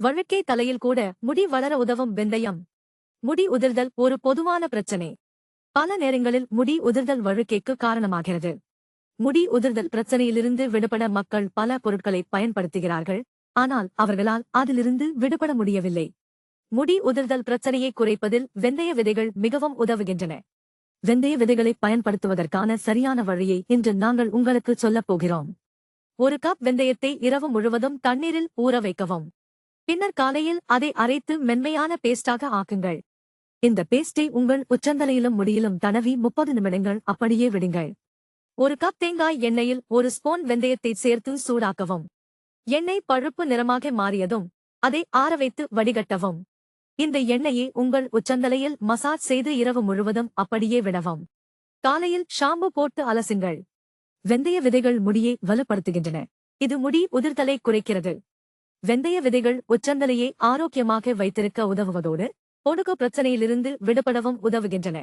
வழுக்கை தலையில் கூட முடி வளர உதவும் வெந்தயம். முடி உதிர்தல் ஒரு பொதுவான பிரச்சனை. பல நேரங்களில் முடி உதிர்தல் வழுக்கைக்கு காரணமாகிறது. முடி உதிர்தல் பிரச்சனையிலிருந்து விடுபட மக்கள் பல பொருட்களை பயன்படுத்துகிறார்கள். ஆனால் அவர்களால் அதிலிருந்து விடுபட முடியவில்லை. முடி உதிர்தல் பிரச்சனையை குறைப்பதில் வெந்தய விதைகள் மிகவும் உதவுகின்றன. வெந்தய விதைகளை பயன்படுத்துவதற்கான சரியான வழியை இன்று நாங்கள் உங்களுக்கு சொல்லப் போகிறோம். ஒரு கப் வெந்தயத்தை இரவு முழுவதும் தண்ணீரில் ஊற வைக்கவும். பின்னர் காலையில் அதை அரைத்து மென்மையான பேஸ்டாக ஆக்குங்கள். இந்த பேஸ்டை உங்கள் உச்சந்தலையிலும் முடியிலும் தடவி முப்பது நிமிடங்கள் அப்படியே விடுங்கள். ஒரு கப் தேங்காய் எண்ணெயில் ஒரு ஸ்பூன் வெந்தயத்தை சேர்த்து சூடாக்கவும். எண்ணெய் பழுப்பு நிறமாக மாறியதும் அதை ஆற வைத்து வடிகட்டவும். இந்த எண்ணெயை உங்கள் உச்சந்தலையில் மசாஜ் செய்து இரவு முழுவதும் அப்படியே விடவும். காலையில் ஷாம்பு போட்டு அலசுங்கள். வெந்தய விதைகள் முடியை வலுப்படுத்துகின்றன. இது முடி உதிர்தலை குறைக்கிறது. வெந்தய விதைகள் உச்சந்தலையை ஆரோக்கியமாக வைத்திருக்க உதவுவதோடு ஒடுக்கு பிரச்சனையிலிருந்து விடுபடவும் உதவுகின்றன.